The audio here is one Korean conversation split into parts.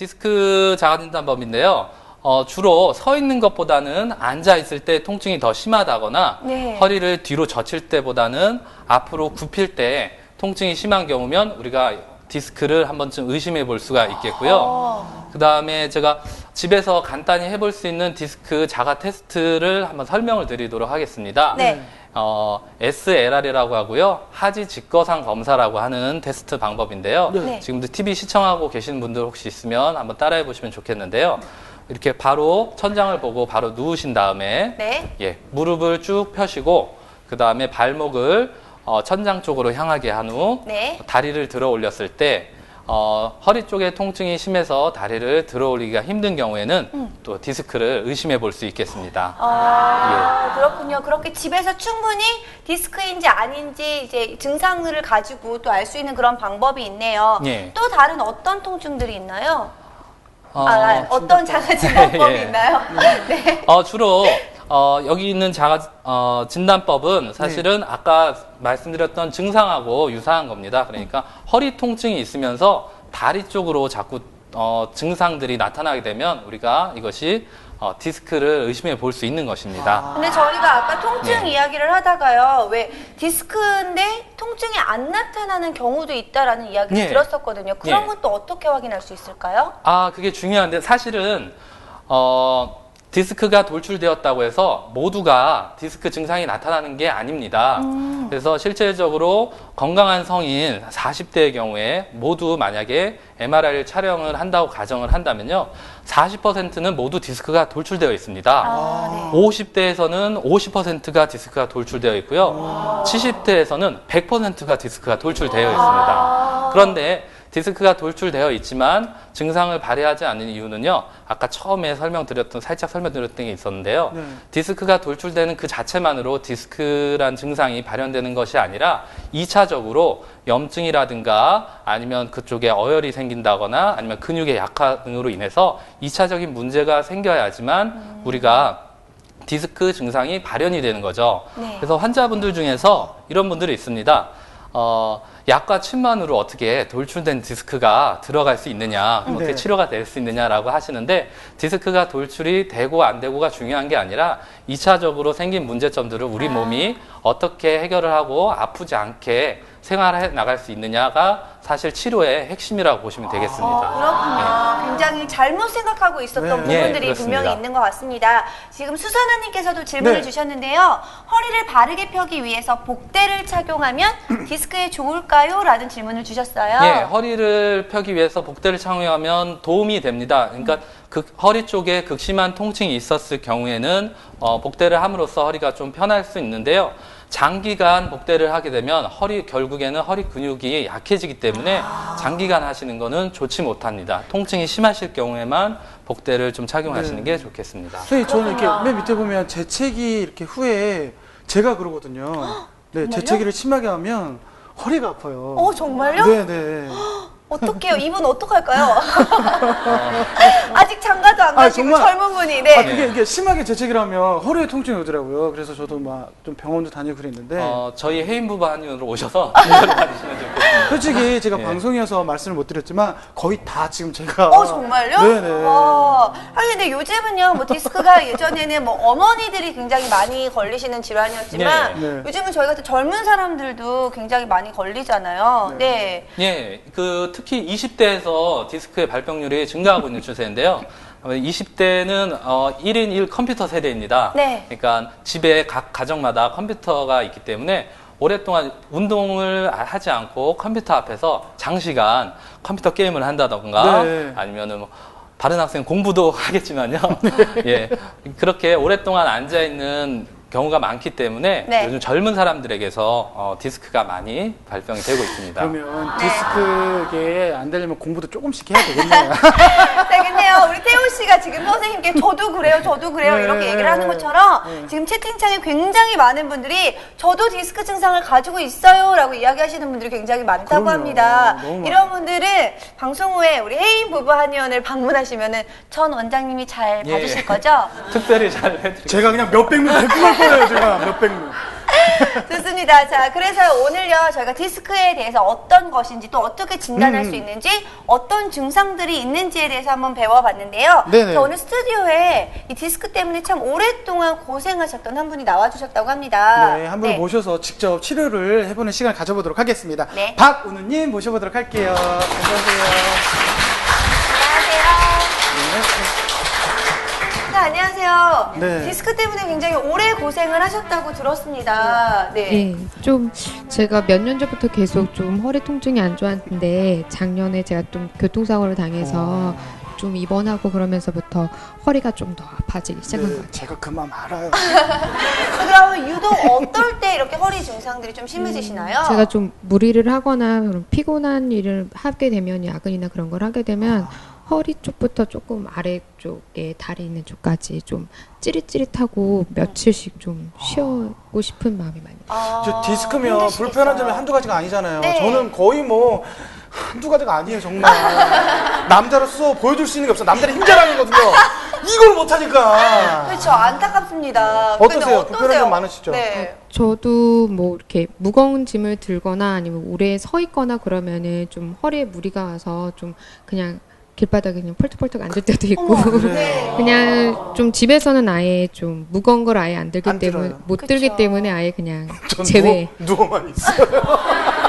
디스크 자가진단법인데요. 어, 주로 서 있는 것보다는 앉아 있을 때 통증이 더 심하다거나 네. 허리를 뒤로 젖힐 때보다는 앞으로 굽힐 때 통증이 심한 경우면 우리가 디스크를 한 번쯤 의심해 볼 수가 있겠고요. 어. 그 다음에 제가 집에서 간단히 해볼 수 있는 디스크 자가 테스트를 한번 설명을 드리도록 하겠습니다. 네. 어, SLR이라고 하고요. 하지 직거상 검사라고 하는 테스트 방법인데요. 네. 지금도 TV 시청하고 계시는 분들 혹시 있으면 한번 따라해 보시면 좋겠는데요. 이렇게 바로 천장을 보고 바로 누우신 다음에 네. 예, 무릎을 쭉 펴시고 그 다음에 발목을 어, 천장 쪽으로 향하게 한후 네. 다리를 들어 올렸을 때 어, 허리 쪽에 통증이 심해서 다리를 들어 올리기가 힘든 경우에는 음. 또 디스크를 의심해 볼 수 있겠습니다. 아, 그렇군요. 그렇게 집에서 충분히 디스크인지 아닌지 이제 증상을 가지고 또 알 수 있는 그런 방법이 있네요. 예. 또 다른 어떤 통증들이 있나요? 어, 아, 아, 어떤 자가 진단법이 예. 있나요? 네. 어, 주로 어, 여기 있는 자가 어, 진단법은 사실은 아까 말씀드렸던 증상하고 유사한 겁니다. 그러니까 허리 통증이 있으면서 다리 쪽으로 자꾸 어, 증상들이 나타나게 되면 우리가 이것이 어, 디스크를 의심해 볼 수 있는 것입니다. 근데 저희가 아까 통증 네. 이야기를 하다가요. 왜 디스크인데 통증이 안 나타나는 경우도 있다라는 이야기를 예. 들었었거든요. 그런 예. 건또 어떻게 확인할 수 있을까요? 아, 그게 중요한데 사실은 어, 디스크가 돌출되었다고 해서 모두가 디스크 증상이 나타나는 게 아닙니다. 그래서 실질적으로 건강한 성인 40대의 경우에 모두 만약에 MRI 촬영을 한다고 가정을 한다면요. 40%는 모두 디스크가 돌출되어 있습니다. 아, 네. 50대에서는 50%가 디스크가 돌출되어 있고요. 70대에서는 100%가 디스크가 돌출되어 있습니다. 그런데 디스크가 돌출되어 있지만 증상을 발휘하지 않는 이유는요. 아까 처음에 설명드렸던 살짝 설명드렸던 게 있었는데요. 네. 디스크가 돌출되는 그 자체만으로 디스크란 증상이 발현되는 것이 아니라 2차적으로 염증이라든가 아니면 그쪽에 어혈이 생긴다거나 아니면 근육의 약화 등으로 인해서 2차적인 문제가 생겨야지만 우리가 디스크 증상이 발현이 되는 거죠. 네. 그래서 환자분들 중에서 이런 분들이 있습니다. 어, 약과 침만으로 어떻게 돌출된 디스크가 들어갈 수 있느냐, 어떻게 네. 치료가 될 수 있느냐라고 하시는데 디스크가 돌출이 되고 안 되고가 중요한 게 아니라 2차적으로 생긴 문제점들을 우리 몸이 어떻게 해결을 하고 아프지 않게 생활해 나갈 수 있느냐가 사실 치료의 핵심이라고 보시면 되겠습니다. 그렇군요. 굉장히 잘못 생각하고 있었던 네. 부분들이 네, 분명히. 있는 것 같습니다. 지금 수선아님께서도 질문을 네. 주셨는데요. 허리를 바르게 펴기 위해서 복대를 착용하면 디스크에 좋을까 요? 라는 질문을 주셨어요. 예, 허리를 펴기 위해서 복대를 착용하면 도움이 됩니다. 그러니까 그 허리 쪽에 극심한 통증이 있었을 경우에는 어, 복대를 함으로써 허리가 좀 편할 수 있는데요. 장기간 복대를 하게 되면 허리 결국에는 허리 근육이 약해지기 때문에 장기간 하시는 거는 좋지 못합니다. 통증이 심하실 경우에만 복대를 좀 착용하시는 네. 게 좋겠습니다. 선생님 저는 이렇게. 맨 밑에 보면 재채기 이렇게 후에 제가 그러거든요. 네? 재채기를 심하게 하면 허리가 아파요. 어, 정말요? 네, 네. 어떡해요? 이분 어떡할까요? 아직 장가도 안 아, 가시고 정말? 젊은 분이. 네. 아, 그게 이게 심하게 재채기를 하면 허리에 통증이 오더라고요. 그래서 저도 막 좀 병원도 다니고 그랬는데 어, 저희 해인 부부 한의원으로 오셔서 진료를 받으시면 좋겠습니다. 솔직히 제가 예. 방송이어서 말씀을 못 드렸지만 거의 다 지금 제가 어 정말요? 네네. 와. 아니 근데 요즘은요 뭐 디스크가 예전에는 뭐 어머니들이 굉장히 많이 걸리시는 질환이었지만 네. 네. 요즘은 저희 같은 젊은 사람들도 굉장히 많이 걸리잖아요. 네. 예, 그 특히 20대에서 디스크의 발병률이 증가하고 있는 추세인데요. 20대는 어, 1인 1 컴퓨터 세대입니다. 네. 그러니까 집에 각 가정마다 컴퓨터가 있기 때문에 오랫동안 운동을 하지 않고 컴퓨터 앞에서 장시간 컴퓨터 게임을 한다던가 네. 아니면은 뭐 다른 학생 공부도 하겠지만요. 예. 그렇게 오랫동안 앉아 있는 경우가 많기 때문에 네. 요즘 젊은 사람들에게서 어, 디스크가 많이 발병이 되고 있습니다. 그러면 네. 디스크에 안 되려면 공부도 조금씩 해야 되겠네요. 되겠네요. 우리 태호 씨가 지금 선생님께 저도 그래요, 저도 그래요 네. 이렇게 얘기를 하는 것처럼 네. 지금 채팅창에 굉장히 많은 분들이 저도 디스크 증상을 가지고 있어요라고 이야기하시는 분들이 굉장히 많다고 그럼요. 합니다. 이런 분들은 방송 후에 우리 해인 부부 한의원을 방문하시면은 전 원장님이 잘 예. 봐주실 거죠? 특별히 잘 해드릴게요. 제가 그냥 몇백 명 거예요, 제가 몇백 명. 좋습니다. 자, 그래서 오늘요, 저희가 디스크에 대해서 어떤 것인지 또 어떻게 진단할 음. 수 있는지 어떤 증상들이 있는지에 대해서 한번 배워봤는데요. 네네. 자, 오늘 스튜디오에 이 디스크 때문에 참 오랫동안 고생하셨던 한 분이 나와주셨다고 합니다. 네, 한 분을 모셔서 직접 치료를 해보는 시간 가져보도록 하겠습니다. 네. 박은우님 모셔보도록 할게요. 안녕하세요. 안녕하세요. 네. 디스크 때문에 굉장히 오래 고생을 하셨다고 들었습니다. 네. 네, 좀 제가 몇 년 전부터 계속 좀 허리 통증이 안 좋았는데 작년에 제가 좀 교통사고를 당해서 좀 입원하고 그러면서부터 허리가 좀 더 아파지기 시작한 것 네, 같아요. 제가 그만 알아요. 그러면 유독 어떨 때 이렇게 허리 증상들이 좀 심해지시나요? 제가 좀 무리를 하거나 그런 피곤한 일을 하게 되면 야근이나 그런 걸 하게 되면 허리 쪽부터 조금 아래쪽에 다리 있는 쪽까지 좀 찌릿찌릿하고 며칠씩 좀 쉬고 싶은 마음이 많이 아, 저 디스크면 힘드시겠어요. 불편한 점이 한두 가지가 아니잖아요. 네. 저는 거의 뭐 한두 가지가 아니에요, 정말. 남자로서 보여줄 수 있는 게 없어. 남자는 힘자랑이거든요. 이걸 못하니까. 그렇죠. 안타깝습니다. 어떠세요? 근데 불편한 점 많으시죠? 네. 저도 뭐 이렇게 무거운 짐을 들거나 아니면 오래 서 있거나 그러면은 좀 허리에 무리가 와서 좀 그냥 길바닥에 그냥 펄떡펄떡 앉을 때도 있고. 네. 그냥 좀 집에서는 아예 좀 무거운 걸 아예 안 들기 안 때문에 들어요. 못 그쵸. 들기 때문에 아예 그냥 전 제외. 누워, 누워 만 있어요.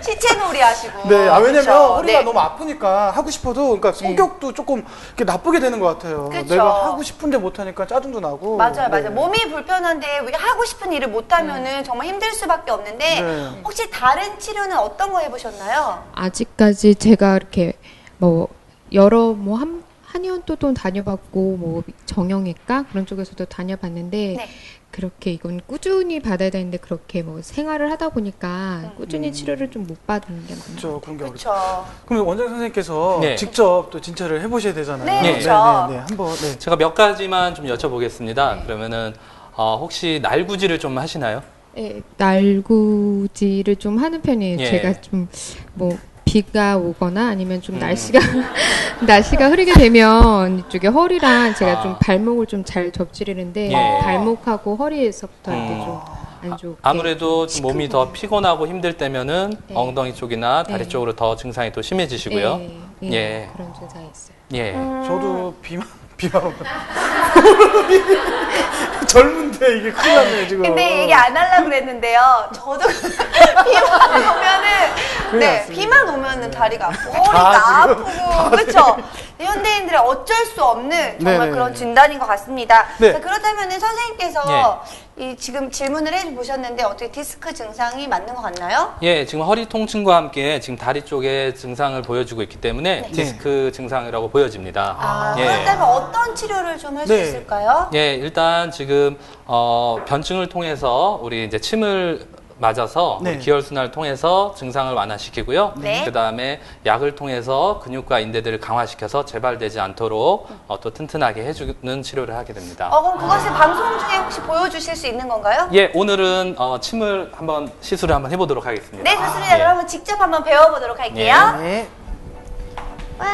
시체놀이 하시고. 네, 아, 왜냐면 그쵸. 허리가 네. 너무 아프니까 하고 싶어도, 그러니까 성격도 조금 이렇게 나쁘게 되는 것 같아요. 그쵸. 내가 하고 싶은데 못 하니까 짜증도 나고. 맞아요, 맞아요. 네. 몸이 불편한데 왜 하고 싶은 일을 못 하면은 정말 힘들 수밖에 없는데 네. 혹시 다른 치료는 어떤 거 해보셨나요? 아직까지 제가 이렇게 뭐 여러 뭐 한, 한의원도 다녀봤고 뭐 정형외과 그런 쪽에서도 다녀봤는데 네. 그렇게 이건 꾸준히 받아야 되는데 그렇게 뭐 생활을 하다 보니까 음. 꾸준히 치료를 좀 못 받는 게 많아요. 그렇죠. 그런 게 어렵죠. 그렇죠. 그럼 원장 선생님께서 네. 직접 또 진찰을 해보셔야 되잖아요. 네, 네, 그렇죠. 네, 네. 한번, 네. 제가 몇 가지만 좀 여쭤보겠습니다. 그러면은 어, 혹시 날구지를 좀 하시나요? 예, 날구지를 좀 하는 편이에요. 예. 제가 좀 뭐 비가 오거나 아니면 좀 음. 날씨가 날씨가 흐리게 되면 이쪽에 허리랑 제가 아. 좀 발목을 좀 잘 접지르는데 예. 발목하고 허리에서부터 이렇게 음. 좀안 좋게 아무래도 좀 몸이 더 피곤하고 힘들 때면은 네. 엉덩이 쪽이나 다리 네. 쪽으로 더 증상이 또 심해지시고요. 예, 예, 예. 그런 증상이 있어요. 예. 음. 저도 비만, 비만 오면. 젊은데 이게 큰일 났네요, 지금. 근데 얘기 안 하려고 그랬는데요. 저도 비만 오면은 큰일 네 났습니다. 비만 오면은 다리가 아프고 허리가 다 지금, 아프고 그렇죠. 현대인들의 어쩔 수 없는 정말 네네. 그런 진단인 것 같습니다. 네. 자, 그렇다면은 선생님께서 이 지금 질문을 해 보셨는데 어떻게 디스크 증상이 맞는 것 같나요? 예, 지금 허리 통증과 함께 지금 다리 쪽에 증상을 보여주고 있기 때문에 디스크 증상이라고 보여집니다. 아, 예. 그렇다면 어떤 치료를 좀 할 수 네. 있을까요? 예, 일단 지금 어, 변증을 통해서 우리 이제 침을 맞아서 네. 우리 기혈 순환을 통해서 증상을 완화시키고요. 네. 그 다음에 약을 통해서 근육과 인대들을 강화시켜서 재발되지 않도록 어, 또 튼튼하게 해주는 치료를 하게 됩니다. 어, 그럼 그것을 방송 중에 혹시 보여주실 수 있는 건가요? 예, 오늘은 어, 침을 한번 시술을 한번 해보도록 하겠습니다. 네, 좋습니다. 예. 그러면 직접 한번 배워보도록 할게요. 네. 와.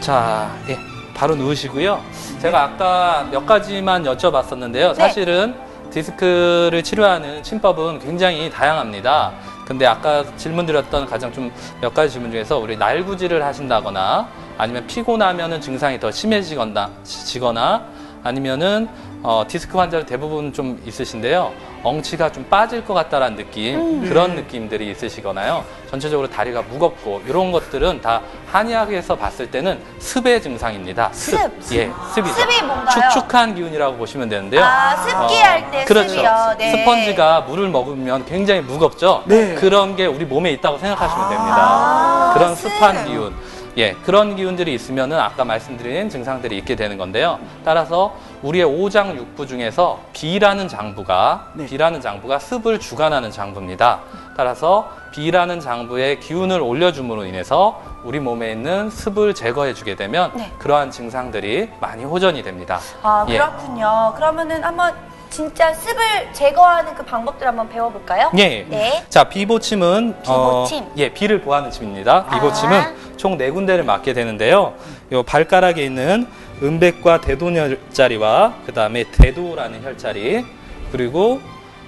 자, 예, 바로 누우시고요. 제가 아까 몇 가지만 여쭤봤었는데요. 네. 사실은 디스크를 치료하는 침법은 굉장히 다양합니다. 근데 아까 질문 드렸던 가장 좀 몇 가지 질문 중에서 우리 날구지를 하신다거나 아니면 피곤하면은 증상이 더 심해지거나 지거나 아니면은 어, 디스크 환자들 대부분 좀 있으신데요. 엉치가 좀 빠질 것 같다라는 느낌, 그런 느낌들이 있으시거나요. 전체적으로 다리가 무겁고 이런 것들은 다 한의학에서 봤을 때는 습의 증상입니다. 습. 예, 습이죠. 습이 뭔가요? 축축한 기운이라고 보시면 되는데요. 아, 습기할 때 그렇죠. 습이요. 네. 스펀지가 물을 먹으면 굉장히 무겁죠. 네. 그런 게 우리 몸에 있다고 생각하시면 됩니다. 아, 그런 습. 습한 기운. 예, 그런 기운들이 있으면은 아까 말씀드린 증상들이 있게 되는 건데요. 따라서 우리의 오장 육부 중에서 비라는 장부가 네. 비라는 장부가 습을 주관하는 장부입니다. 따라서 비라는 장부의 기운을 올려줌으로 인해서 우리 몸에 있는 습을 제거해 주게 되면 네. 그러한 증상들이 많이 호전이 됩니다. 아, 예. 그렇군요. 그러면은 한번 진짜 습을 제거하는 그 방법들 한번 배워볼까요? 예. 네. 자, 비보침은 비보침. 어, 예, 비를 보하는 침입니다. 비보침은 아. 총 네 군데를 맞게 되는데요. 요 발가락에 있는 음백과 대돈 혈자리와 그다음에 대도라는 혈자리 그리고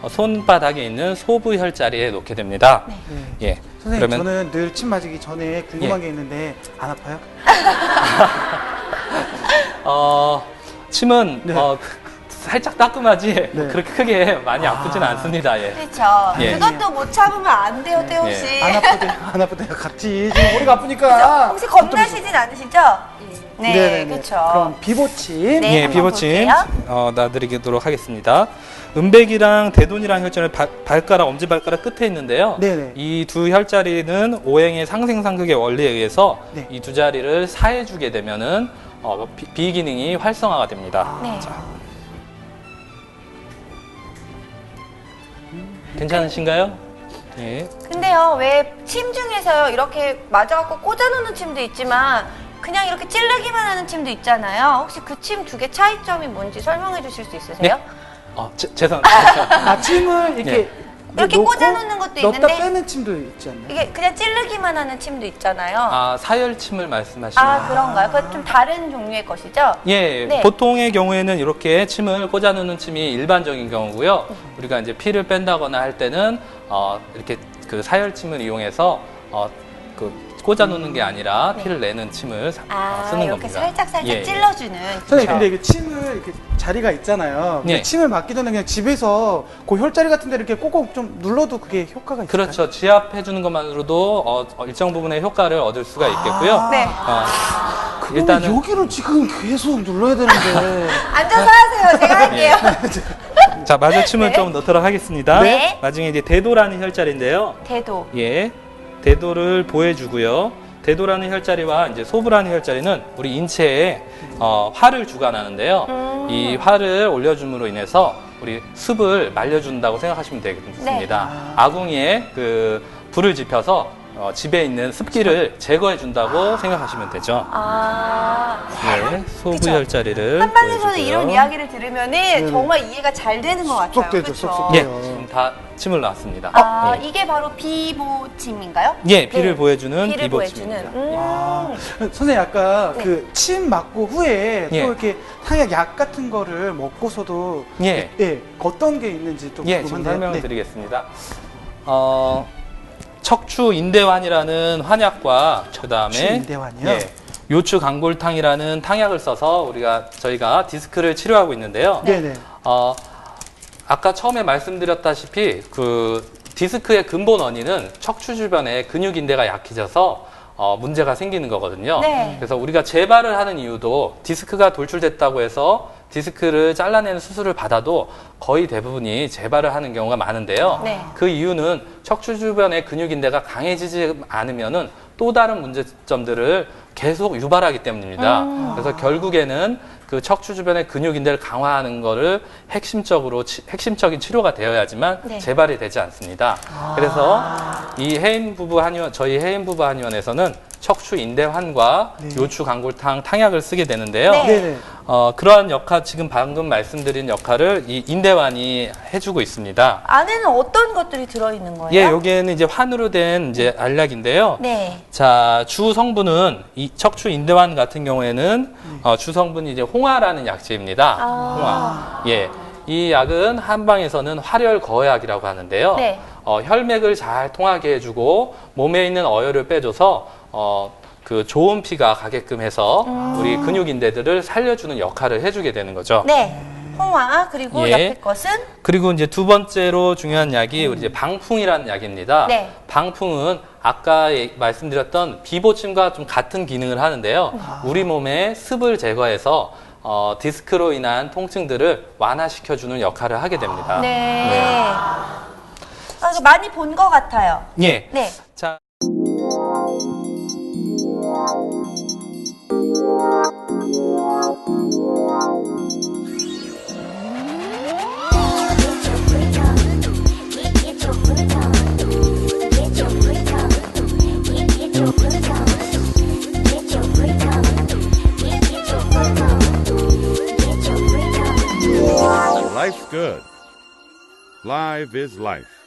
어, 손바닥에 있는 소부 혈자리에 놓게 됩니다. 네. 예. 선생님 그러면 저는 늘 침 맞기 전에 궁금한 예. 게 있는데 안 아파요? 어, 침은 네. 어, 살짝 따끔하지 네. 그렇게 크게 많이 아프진 아. 않습니다. 예. 그렇죠. 예. 그것도 못 참으면 안 돼요, 태호 예. 씨. 안 아프대 안 아프대 같이 지금 머리가 아프니까 혹시 겁나시진 않으시죠? 네, 네네네. 그렇죠. 그럼 비보침 네. 예, 한번 비보침 볼게요. 어, 놔드리도록 하겠습니다. 음백이랑 대돈이랑 혈자리는 발, 발가락, 엄지발가락 끝에 있는데요. 네네. 이 두 혈자리는 오행의 상생상극의 원리에 의해서 네. 이 두 자리를 사해주게 되면은 어, 비, 비기능이 활성화가 됩니다. 네. 괜찮으신가요? 예. 근데요, 왜 침 중에서요, 이렇게 맞아갖고 꽂아놓는 침도 있지만, 그냥 이렇게 찌르기만 하는 침도 있잖아요. 혹시 그 침 두 개 차이점이 뭔지 설명해 주실 수 있으세요? 네. 어, 제, 죄송합니다. 아 침을 이렇게 예. 이렇게 놓고 꽂아놓는 것도 있는데 빼는 침도 있지 않나요? 이게 그냥 찌르기만 하는 침도 있잖아요. 아, 아, 사열침을 말씀하시는 그런가요? 그건 좀 다른 종류의 것이죠? 예, 네. 보통의 경우에는 이렇게 침을 꽂아놓는 침이 일반적인 경우고요. 우리가 이제 피를 뺀다거나 할 때는 어, 이렇게 그 사열침을 이용해서 어, 그 꽂아놓는 게 아니라 피를 내는 침을 사- 아, 쓰는 이렇게 겁니다. 살짝 살짝 예. 찔러주는. 선생님. 근데 이게 침을 이렇게 자리가 있잖아요. 근데 네. 침을 맞기 전에 그냥 집에서 그 혈자리 같은 데 이렇게 꼭꼭 좀 눌러도 그게 효과가 있을까요? 그렇죠. 지압해 주는 것만으로도 어, 어, 일정 부분의 효과를 얻을 수가 있겠고요. 네. 어, 일단은 여기를 지금 계속 눌러야 되는데 앉아서 하세요. 제가 할게요. 자 마주침을 네. 좀 넣도록 하겠습니다. 네. 나중에 이제 대도라는 혈자리인데요. 대도. 예, 대도를 보해주고요. 대도라는 혈자리와 이제 소부라는 혈자리는 우리 인체에 어, 화를 주관하는데요. 음. 이 화를 올려줌으로 인해서 우리 습을 말려준다고 생각하시면 되겠습니다. 네. 아궁이에 그 불을 지펴서 어, 집에 있는 습기를 제거해 준다고 생각하시면 되죠. 아. 네, 소부. 혈자리를 보여주고요. 이런 이야기를 들으면은 네네. 정말 이해가 잘 되는 것 같아요. 쏙 되죠? 쏙쏙 예, 다 침을 놨습니다. 아, 예. 이게 바로 비보침인가요? 예, 비를 네. 보여주는 비를 비보침입니다. 보여주는. 음. 아, 선생님 아까 네. 그 침 맞고 후에 예. 또 이렇게 향약 약 같은 거를 먹고서도 예. 예, 어떤 게 있는지 또 예, 지금 궁금한데요. 설명을 네. 드리겠습니다. 어, 척추 인대환이라는 환약과 그다음에 인대환이요? 예, 요추 강골탕이라는 탕약을 써서 우리가 저희가 디스크를 치료하고 있는데요. 네, 네. 어, 아까 처음에 말씀드렸다시피 그 디스크의 근본 원인은 척추 주변에 근육 인대가 약해져서 어, 문제가 생기는 거거든요. 네. 그래서 우리가 재발을 하는 이유도 디스크가 돌출됐다고 해서 디스크를 잘라내는 수술을 받아도 거의 대부분이 재발을 하는 경우가 많은데요. 네. 그 이유는 척추 주변의 근육 인대가 강해지지 않으면은 또 다른 문제점들을 계속 유발하기 때문입니다. 음. 그래서 결국에는 그 척추 주변의 근육 인대를 강화하는 거를 핵심적으로 치- 핵심적인 치료가 되어야지만 네. 재발이 되지 않습니다. 그래서 이 해인 부부 한의원 저희 해인 부부 한의원에서는 척추 인대환과 네. 요추 강골탕 탕약을 쓰게 되는데요. 네. 네, 네. 어, 그러한 역할 지금 방금 말씀드린 역할을 이 인대환이 해주고 있습니다. 안에는 어떤 것들이 들어 있는 거예요? 예, 여기에는 이제 환으로 된 이제 알약인데요. 네. 자, 주 성분은 이 척추 인대환 같은 경우에는 어, 주 성분이 이제 홍화라는 약재입니다. 아. 홍화. 예. 이 약은 한방에서는 활혈 거약이라고 하는데요. 네. 어, 혈맥을 잘 통하게 해주고 몸에 있는 어혈을 빼줘서 어, 그 좋은 피가 가게끔 해서 우리 근육 인대들을 살려주는 역할을 해주게 되는 거죠. 네. 홍화 그리고 예. 옆에 것은 그리고 이제 두 번째로 중요한 약이 우리 이제 방풍이라는 약입니다. 네. 방풍은 아까 예- 말씀드렸던 비보침과 좀 같은 기능을 하는데요. 우리 몸의 습을 제거해서 어, 디스크로 인한 통증들을 완화시켜주는 역할을 하게 됩니다. 네. 아, 이거 많이 본 것 같아요. 예. 네. 자. Life's good. Live is life.